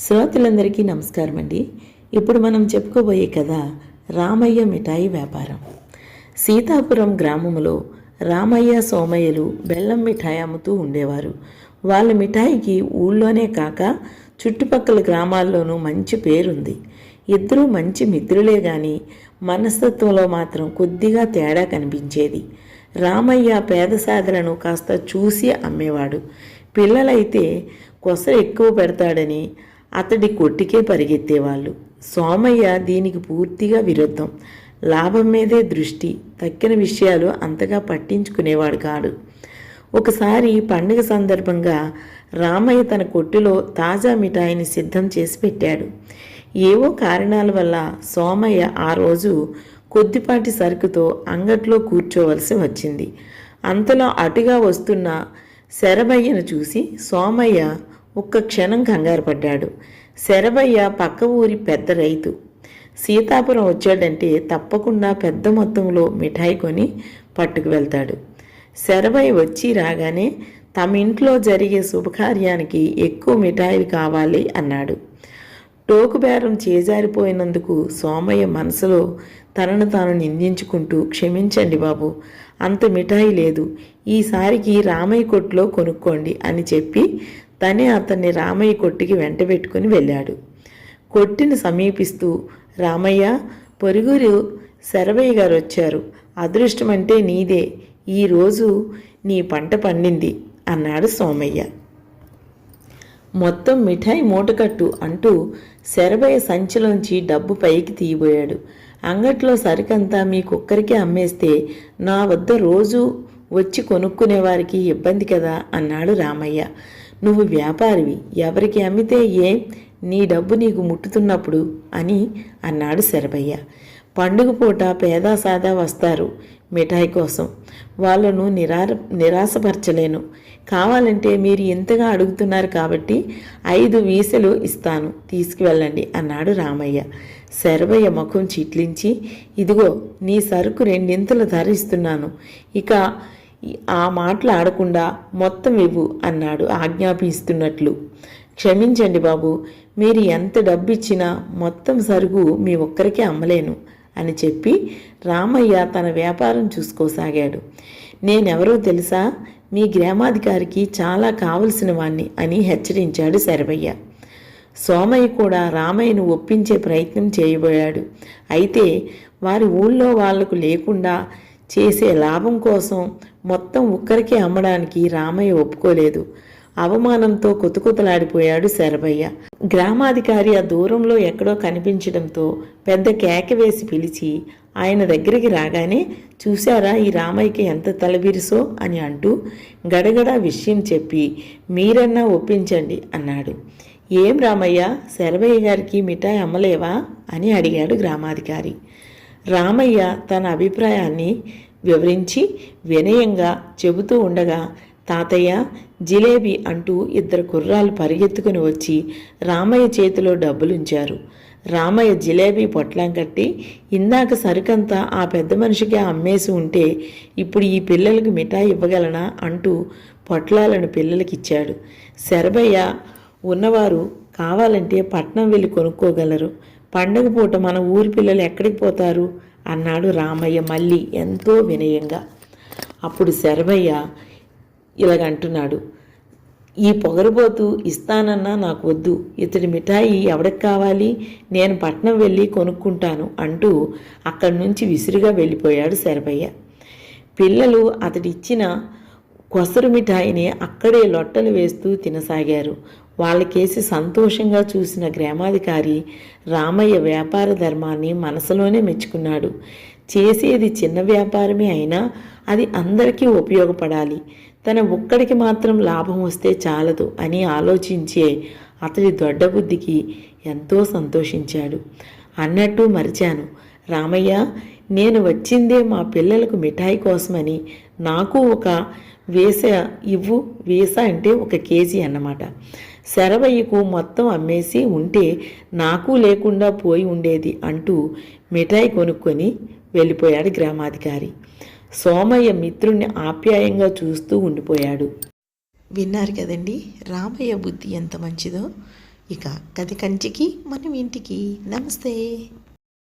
శ్రోతలందరికీ నమస్కారం అండి ఇప్పుడు మనం చెప్పుకోబోయే కథ రామయ్య మిఠాయి వ్యాపారం. సీతాపురం గ్రామంలో రామయ్య సోమయ్యలు బెల్లం మిఠాయి అమ్ముతూ ఉండేవారు. వాళ్ళ మిఠాయికి ఊళ్ళోనే కాక చుట్టుపక్కల గ్రామాల్లోనూ మంచి పేరుంది. ఇద్దరూ మంచి మిత్రులే గాని మనస్తత్వంలో మాత్రం కొద్దిగా తేడా కనిపించేది. రామయ్య పేద సాధలను కాస్త చూసి అమ్మేవాడు. పిల్లలైతే కొసరు ఎక్కువ పెడతాడని అతడి కొట్టికే పరిగెత్తేవాళ్ళు. సోమయ్య దీనికి పూర్తిగా విరుద్ధం. లాభం మీదే దృష్టి. తక్కిన విషయాలు అంతగా పట్టించుకునేవాడు కాడు. ఒకసారి పండుగ సందర్భంగా రామయ్య తన కొట్టులో తాజా మిఠాయిని సిద్ధం చేసి పెట్టాడు. ఏవో కారణాల వల్ల సోమయ్య ఆ రోజు కొద్దిపాటి సరుకుతో అంగట్లో కూర్చోవలసి వచ్చింది. అంతలో అటుగా వస్తున్న శరభయ్యను చూసి సోమయ్య ఒక్క క్షణం కంగారు పడ్డాడు. శరభయ్య పక్క ఊరి పెద్ద రైతు. సీతాపురం వచ్చాడంటే తప్పకుండా పెద్ద మొత్తంలో మిఠాయి కొని పట్టుకు వెళ్తాడు. శరభయ్య వచ్చి రాగానే తమ ఇంట్లో జరిగే శుభకార్యానికి ఎక్కువ మిఠాయిలు కావాలి అన్నాడు. టోకు బేరం చేజారిపోయినందుకు సోమయ్య మనసులో తనను తాను నిందించుకుంటూ క్షమించండి బాబు అంత మిఠాయి లేదు. ఈసారికి రామయ్య కొట్టులో కొనుక్కోండి అని చెప్పి తనే అతన్ని రామయ్య కొట్టికి వెంట పెట్టుకుని వెళ్ళాడు. కొట్టిని సమీపిస్తూ రామయ్య పొరుగురు శరభయ్య గారు వచ్చారు. అదృష్టం అంటే నీదే ఈరోజు నీ పంట పండింది అన్నాడు సోమయ్య. మొత్తం మిఠాయి మూటకట్టు అంటూ శరభయ్య సంచిలోంచి డబ్బు పైకి తీయబోయాడు. అంగట్లో సరికంతా మీ కుక్కరికి అమ్మేస్తే నా వద్ద రోజు వచ్చి కొనుక్కునే వారికి ఇబ్బంది కదా అన్నాడు రామయ్య. నువ్వు వ్యాపారివి ఎవరికి అమ్మితే ఏం నీ డబ్బు నీకు ముట్టుతున్నప్పుడు అని అన్నాడు శరభయ్య. పండుగ పూట పేదా సాదా వస్తారు మిఠాయి కోసం. వాళ్ళను నిరా నిరాశపరచలేను. కావాలంటే మీరు ఇంతగా అడుగుతున్నారు కాబట్టి ఐదు వీసలు ఇస్తాను తీసుకువెళ్ళండి అన్నాడు రామయ్య. శరభయ్య ముఖం చిట్లించి ఇదిగో నీ సరుకు రెండింతలు ధరిస్తున్నాను ఇక ఆ మాటలు ఆడకుండా మొత్తం ఇవ్వు అన్నాడు ఆజ్ఞాపిస్తున్నట్లు. క్షమించండి బాబు మీరు ఎంత డబ్బిచ్చినా మొత్తం సరుకు మీ ఒక్కరికే అమ్మలేను అని చెప్పి రామయ్య తన వ్యాపారం చూసుకోసాగాడు. నేనెవరో తెలుసా? మీ గ్రామాధికారికి చాలా కావలసిన వాణ్ణి అని హెచ్చరించాడు శరవయ్య. సోమయ్య కూడా రామయ్యను ఒప్పించే ప్రయత్నం చేయబోయాడు. అయితే వారి ఊళ్ళో వాళ్ళకు లేకుండా చేసే లాభం కోసం మొత్తం ఒక్కరికే అమ్మడానికి రామయ్య ఒప్పుకోలేదు. అవమానంతో కుతకుతలాడిపోయాడు శరభయ్య. గ్రామాధికారి ఆ దూరంలో ఎక్కడో కనిపించడంతో పెద్ద కేక వేసి పిలిచి ఆయన దగ్గరికి రాగానే చూశారా ఈ రామయ్యకి ఎంత తలబిరుసో? అని అంటూ గడగడ విషయం చెప్పి మీరన్నా ఒప్పించండి అన్నాడు. ఏం రామయ్య? శరభయ్య గారికి మిఠాయి అమ్మలేవా? అని అడిగాడు గ్రామాధికారి. రామయ్య తన అభిప్రాయాన్ని వివరించి వినయంగా చెబుతూ ఉండగా తాతయ్య జిలేబీ అంటూ ఇద్దరు కుర్రాలు పరిగెత్తుకుని వచ్చి రామయ్య చేతిలో డబ్బులుంచారు. రామయ్య జిలేబీ పొట్లం కట్టి ఇందాక సరుకంతా ఆ పెద్ద మనిషికి అమ్మేసి ఉంటే ఇప్పుడు ఈ పిల్లలకు మిఠాయి ఇవ్వగలనా? అంటూ పొట్లాలను పిల్లలకిచ్చాడు. శరభయ్య ఉన్నవారు కావాలంటే పట్నం వెళ్ళి కొనుక్కోగలరు. పండగ పూట మన ఊరి పిల్లలు ఎక్కడికి పోతారు? అన్నాడు రామయ్య మళ్ళీ ఎంతో వినయంగా. అప్పుడు శరభయ్య ఇలాగంటున్నాడు ఈ పొగరబోతు ఇస్తానన్నా నాకు వద్దు. ఇతడి మిఠాయి ఎవడికి కావాలి? నేను పట్నం వెళ్ళి కొనుక్కుంటాను అంటూ అక్కడి నుంచి విసిరిగా వెళ్ళిపోయాడు శరభయ్య పిల్లలు అతడిచ్చిన కొసరు మిఠాయిని అక్కడే లొట్టలు వేస్తూ తినసాగారు. వాళ్ళకేసి సంతోషంగా చూసిన గ్రామాధికారి రామయ్య వ్యాపార ధర్మాన్ని మనసులోనే మెచ్చుకున్నాడు. చేసేది చిన్న వ్యాపారమే అయినా అది అందరికీ ఉపయోగపడాలి. తన ఒక్కడికి మాత్రం లాభం వస్తే చాలదు అని ఆలోచించే అతడి దొడ్డ బుద్ధికి ఎంతో సంతోషించాడు. అన్నట్టు మరిచాను. రామయ్య నేను వచ్చిందే మా పిల్లలకు మిఠాయి కోసమని నాకు ఒక వేస ఇవ్వు. వేస అంటే ఒక కేజీ అన్నమాట. శరవయ్యకు మొత్తం అమ్మేసి ఉంటే నాకు లేకుండా పోయి ఉండేది అంటూ మిఠాయి కొనుక్కొని వెళ్ళిపోయాడు గ్రామాధికారి. సోమయ్య మిత్రుణ్ణి ఆప్యాయంగా చూస్తూ ఉండిపోయాడు. విన్నారు కదండి రామయ్య బుద్ధి ఎంత మంచిదో? ఇక కది కంచికి మనం ఇంటికి. నమస్తే.